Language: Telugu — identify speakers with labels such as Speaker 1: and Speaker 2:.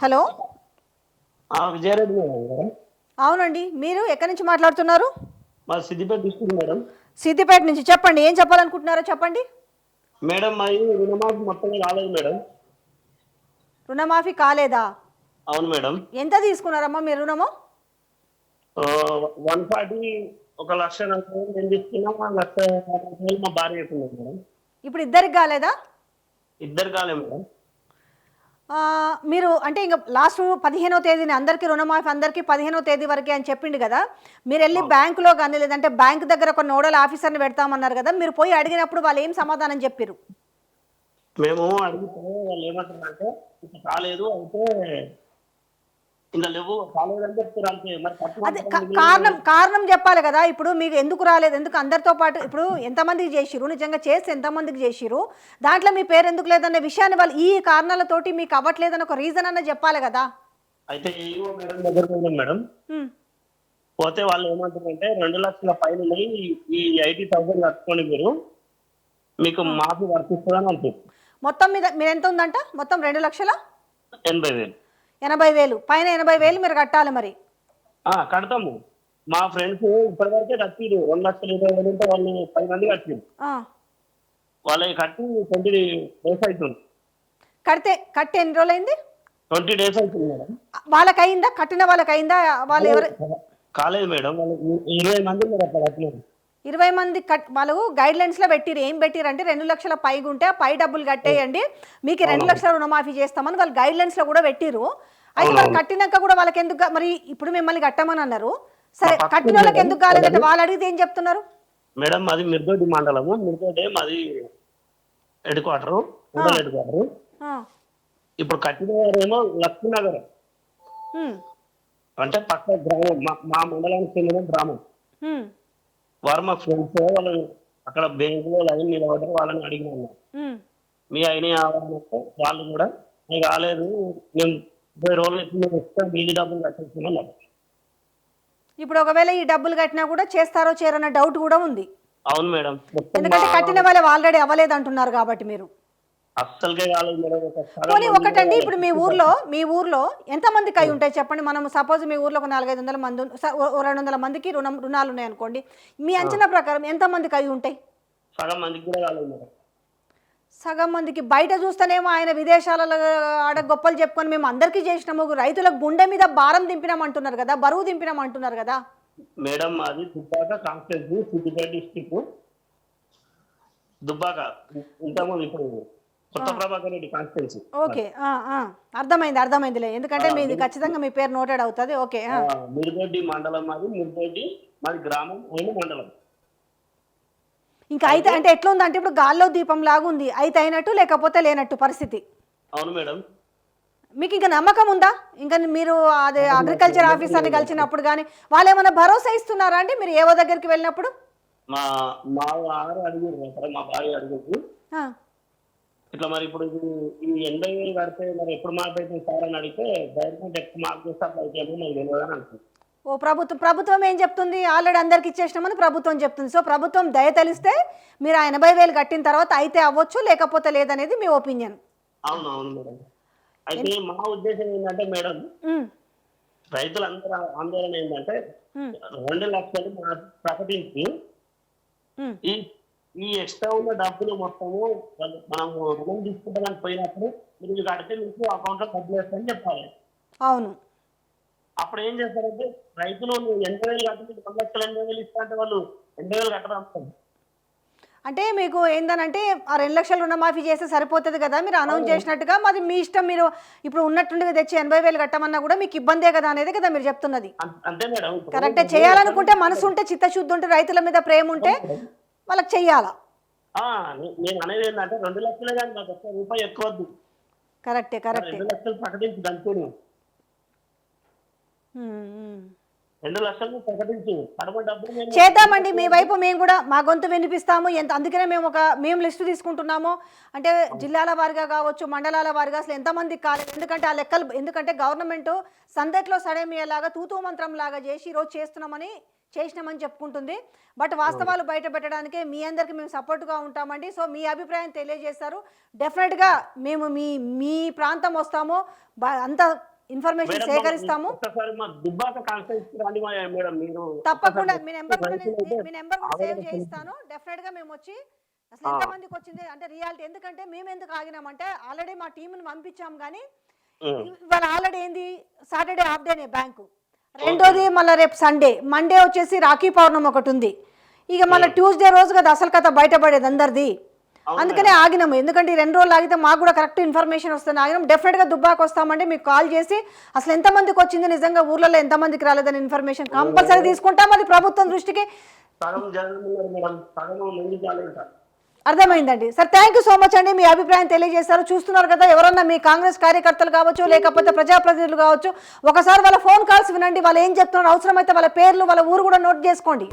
Speaker 1: హలో? అవునండి. మీరు ఎక్కడి నుంచి మాట్లాడుతున్నారు?
Speaker 2: మా సిద్దిపేట డిస్ట్రిక్ట్ మేడం.
Speaker 1: సిద్దిపేట నుంచి. చెప్పండి ఏం చెప్పాలనుకుంటున్నారో చెప్పండి.
Speaker 2: మేడం రుణమాఫీ మొత్తం మేడం.
Speaker 1: రుణమాఫీ కాలేదా?
Speaker 2: అవును మేడం.
Speaker 1: ఎంత తీసుకున్నారమ్మా మీరు రుణము?
Speaker 2: వన్ ఫార్టీ ఒక లక్ష నేను తీసుకున్నా మా భార్య మేడం.
Speaker 1: ఇప్పుడు ఇద్దరికి కాలేదా?
Speaker 2: ఇద్దరు కాలే మేడం.
Speaker 1: మీరు అంటే ఇంకా లాస్ట్ పదిహేనో తేదీని అందరికీ రుణమాఫీ అందరికీ పదిహేనో తేదీ వరకే అని చెప్పిండు కదా. మీరు వెళ్ళి బ్యాంకులో కానీ లేదంటే బ్యాంక్ దగ్గర ఒక నోడల్ ఆఫీసర్ని పెడతామన్నారు కదా మీరు పోయి అడిగినప్పుడు వాళ్ళు ఏం సమాధానం చెప్పారు
Speaker 2: మేము అడిగితే వాళ్ళు ఏమంటారు అంటే కాలేదు అయితే ఇంకా లేవు కాలేదు అని చెప్తారు అంతే మరి
Speaker 1: అదే? కారణం కారణం చెప్పాలి కదా. ఇప్పుడు మీకు ఎందుకు రాలేదు? ఎందుకు అందరితో పాటు ఇప్పుడు ఎంతమందికి చేసిరు నిజంగా చేసి ఎంతమందికి చేసిరు దాంట్లో మీ పేరు ఎందుకు లేదన్న విషయాన్ని వాళ్ళు ఈ కారణాలతోటి మీకు అవ్వట్లేదని ఒక రీజన్ అన్న చెప్పాలి కదా.
Speaker 2: అయితే మేడం పోతే వాళ్ళు ఏమంటారంటే రెండు లక్షల పైన ఈ ఎయిటీ థౌసండ్ కట్టుకోండి మీరు. మీకు మాఫీ వర్తిస్తుందని అంటారు
Speaker 1: మొత్తం మీద మీరు ఎంత ఉందంట? మొత్తం రెండు లక్షల?
Speaker 2: ఎనభై వేలు.
Speaker 1: ఎనభై వేలు పైన ఎనభై వేలు మీరు కట్టాలి మరి.
Speaker 2: ఆ, కడతాము. మా ఫ్రెండ్స్ ఇప్పటివరకే కట్టిరు. రెండు లక్షల ఇరవై వేలు ఉంటే వాళ్ళు పది మంది కట్టిరు.
Speaker 1: ఆ,
Speaker 2: వాళ్ళకి కట్టి ట్వంటీ డేస్ అవుతుంది
Speaker 1: కడితే కట్టి ఎన్ని రోజులు అయింది
Speaker 2: ట్వంటీ డేస్ అవుతుంది మేడం.
Speaker 1: వాళ్ళకి అయిందా కట్టిన వాళ్ళకి అయిందా వాళ్ళు ఎవరు?
Speaker 2: కాలేదు మేడం. వాళ్ళు ఇరవై మంది ఉన్నారు కట్టినారు
Speaker 1: ఇరవై మంది కట్ వాళ్ళు గైడ్ లైన్స్లో పెట్టిరు ఏం పెట్టిరు అంటే రెండు లక్షల పైగా ఉంటే పై డబ్బులు కట్టేయండి. మీకు రెండు లక్షల రుణమాఫీ చేస్తామని వాళ్ళు గైడ్ లైన్స్లో కూడా పెట్టిరు అయితే వాళ్ళు కట్టినాక కూడా వాళ్ళకి ఎందుకు మరి ఇప్పుడు మిమ్మల్ని కట్టమని అన్నారు. సరే కట్టిన వాళ్ళకి ఎందుకు కాలేదంటే వాళ్ళు అడిగితే ఏం చెప్తున్నారు?
Speaker 2: మేడం మిర్దోడి మండలము మిర్దోడి మాది హెడ్ క్వార్టరు హెడ్ ఇప్పుడు కట్టిన వారేమో లక్ష్మీనగర్. అంటే పక్క గ్రామం మా- మండలానికి చెందిన గ్రామం. వారు మా ఫ్రెండ్స్ వాళ్ళు అక్కడ బ్యాంకులో లైన్ నిలబడ్డారు వాళ్ళని అడిగినాను. మీ అయిన కావాలంటే వాళ్ళు కూడా "నాకు కాలేదు మేము ఇరవై రోజులు మేము మీది డబ్బులు కట్టేస్తున్నాం.
Speaker 1: ఇప్పుడు ఒకవేళ ఈ డబ్బులు కట్టినా కూడా చేస్తారో చేయరన్న డౌట్ కూడా ఉంది.
Speaker 2: అవును మేడం.
Speaker 1: ఎందుకంటే కట్టిన వాళ్ళు ఆల్రెడీ అవ్వలేదు అంటున్నారు కాబట్టి మీరు.
Speaker 2: అస్సలుకే కాలేదు మేడం ఒక సగం
Speaker 1: పోనీ
Speaker 2: మంది
Speaker 1: ఒకటండి
Speaker 2: కూడా
Speaker 1: ఇప్పుడు మీ ఊర్లో మీ ఊర్లో ఎంతమందికి అయి ఉంటాయి చెప్పండి? మనం సపోజ్ మీ ఊర్లో ఒక నాలుగైదు వందల మంది ఉన్- స- ఓ- ఓ రెండు వందల మందికి రుణం రుణాలు ఉన్నాయి అనుకోండి మీ అంచనా ప్రకారం ఎంతమందికి అయి ఉంటాయి?
Speaker 2: సగం మందికి కూడా కాలేదు మేడం.
Speaker 1: సగం మందికి బయట చూస్తేనేమో ఆయన విదేశాలలో ఆడ గొప్పలు చెప్పుకొని మేము అందరికీ చేసినాము రైతుల గుండె మీద భారం దింపినాం అంటున్నారు కదా బరువు దింపినాం అంటున్నారు కదా.
Speaker 2: మేడం మాది దుబ్బాక సిద్దిపేట డిస్టిక్ దుబ్బాక ఇంతకుముందు ఇప్పుడు కొత్త ప్రభాకర్ రెడ్డి కాన్స్టిట్యూన్సీ
Speaker 1: ఓకే. అర్థమైంది అర్థమైందిలే. ఎందుకంటే మీది ఖచ్చితంగా మీ పేరు నోటెడ్ అవుతుంది ఓకే.
Speaker 2: మిరుదొడ్డి మండలం మాది మిరుదొడ్డి మాది గ్రామం అయిన మండలం.
Speaker 1: ఇంకా అయితే అంటే ఎట్లా ఉంది అంటే ఇప్పుడు గాల్లో దీపం లాగా ఉంది అయితే అయినట్టు లేకపోతే లేనట్టు పరిస్థితి?
Speaker 2: అవును మేడం.
Speaker 1: మీకు ఇంకా నమ్మకం ఉందా? ఇంకా మీరు అదే అగ్రికల్చర్ ఆఫీసర్ని కలిసినప్పుడు కానీ వాళ్ళు ఏమైనా భరోసా ఇస్తున్నారా అండి? మీరు ఏవో దగ్గరికి వెళ్ళినప్పుడు?
Speaker 2: మా మా వారు అడిగారు మా భార్య అడిగారు. ఇట్లా మరి ఇప్పుడు ఇది ఈ ఎనభై వేలు కడితే మరి ఎప్పుడు మార్పు అవుతుంది సార్ అని అడిగితే గవర్నమెంట్ ఎప్పుడు మార్పు చేస్తే అప్పుడు అయితే నాకు తెలియదు అని అంటుంది
Speaker 1: ఓ ప్రభుత్వం ప్రభుత్వం ఏం చెప్తుంది? ఆల్రెడీ అందరికి ఇచ్చేసినామని ప్రభుత్వం చెప్తుంది. సో ప్రభుత్వం దయ తెలిస్తే మీరు ఆ ఎనభై వేలు కట్టిన తర్వాత అయితే అవ్వచ్చు లేకపోతే లేదనేది మీ ఒపీనియన్
Speaker 2: అవును అవును మేడం. అయితే మా ఉద్దేశం ఏంటంటే మేడం రైతులందరూ ఆందోళన ఏంటంటే రెండు లక్షలు మా- ప్రకటించి ఈ ఈ ఎక్స్ట్రా ఉన్న డబ్బులు మొత్తము మనం రుణం తీసుకుంటామని పోయినప్పుడు మీరు ఇది కడితే మీకు అకౌంట్లో డబ్బులు వేస్తామని చెప్పాలి.
Speaker 1: అవును.
Speaker 2: అప్పుడు ఏం చేస్తారంటే రైతులు ఎనభై వేలు కట్టి రెండు లక్షలు ఎనభై వేలు ఇస్తా అంటే వాళ్ళు ఎనభై వేలు కట్టడం
Speaker 1: అంటే మీకు ఏందనంటే ఆ రెండు లక్షలు రుణమాఫీ చేస్తే సరిపోతుంది కదా? మీరు అనౌన్స్ చేసినట్టుగా మరి మీ ఇష్టం మీరు ఇప్పుడు ఉన్నట్టుండి తెచ్చి ఎనభై వేలు కట్టమన్నా కూడా మీకు ఇబ్బందే కదా అనేది కదా మీరు చెప్తున్నది. కరెక్టే చేయాలనుకుంటే మనసు ఉంటే చిత్తశుద్ధి ఉంటే రైతుల మీద ప్రేమ ఉంటే వాళ్ళకి చెయ్యాలా?
Speaker 2: నేను అనేది ఏంటంటే రెండు లక్షలే కానీ నాకు ఒక్క రూపాయి ఎక్కువ వద్దు
Speaker 1: కరెక్టే కరెక్టే.
Speaker 2: రెండు లక్షలు ప్రకటించు. రెండు లక్షలు ప్రకటించు. కడమ డబ్బులు
Speaker 1: చేద్దామండి మీ వైపు మేము కూడా మా గొంతు వినిపిస్తాము. ఎంత అందుకనే మేము ఒక మేము లిస్టు తీసుకుంటున్నాము. అంటే జిల్లాల వారిగా కావచ్చు మండలాల వారిగా అసలు ఎంతమందికి కాలేదు. ఎందుకంటే ఆ లెక్కలు ఎందుకంటే గవర్నమెంట్ సందట్లో సడేమియలాగా తూతూ మంత్రం లాగా చేసి ఈరోజు చేస్తున్నామని చేసినామని చెప్పుకుంటుంది. బట్ వాస్తవాలు బయట పెట్టడానికే మీ అందరికీ మేము సపోర్ట్గా ఉంటామండి. సో మీ అభిప్రాయం తెలియజేస్తారు. డెఫినెట్గా మేము మీ మీ ప్రాంతం వస్తాము. అంత ఇన్ఫర్మేషన్ సేకరిస్తాము. తప్పకుండా మీ నెంబర్ మీ నెంబర్ కూడా సేవ్ చేయిస్తాను డెఫినెట్గా మేము వచ్చి అసలు. ఎంతమందికి వచ్చింది అంటే రియాలిటీ ఎందుకంటే మేము ఎందుకు ఆగినామంటే ఆల్రెడీ మా టీంని పంపించాం కానీ ఇవాళ ఆల్రెడీ ఏంది? సాటర్డే హాఫ్ డేనే బ్యాంకు. రెండోది మళ్ళీ రేపు సండే మండే వచ్చేసి రాఖీ పౌర్ణమి ఒకటి ఉంది ఇక మళ్ళీ ట్యూస్డే రోజు కదా అసలు కథ బయటపడేది అందరిది అందుకనే ఆగినాము ఎందుకంటే రెండు రోజులు ఆగితే మాకు కూడా కరెక్ట్ ఇన్ఫర్మేషన్ వస్తుంది ఆగినాం డెఫినెట్గా దుబ్బాకి వస్తామంటే మీకు కాల్ చేసి అసలు ఎంతమందికి వచ్చింది నిజంగా ఊర్లలో ఎంతమందికి రాలేదని ఇన్ఫర్మేషన్ కంపల్సరీ తీసుకుంటాం అది ప్రభుత్వం దృష్టికి అర్థమైందండి. Sir thank you so much అండి. మీ అభిప్రాయం తెలియజేశారు. చూస్తున్నారు కదా ఎవరన్నా మీ కాంగ్రెస్ కార్యకర్తలు కావచ్చు లేకపోతే ప్రజాప్రతినిధులు కావచ్చు ఒకసారి వాళ్ళ ఫోన్ కాల్స్ వినండి. వాళ్ళు ఏం చెప్తున్నారు అవసరమైతే వాళ్ళ పేర్లు వాళ్ళ ఊరు కూడా నోట్ చేసుకోండి.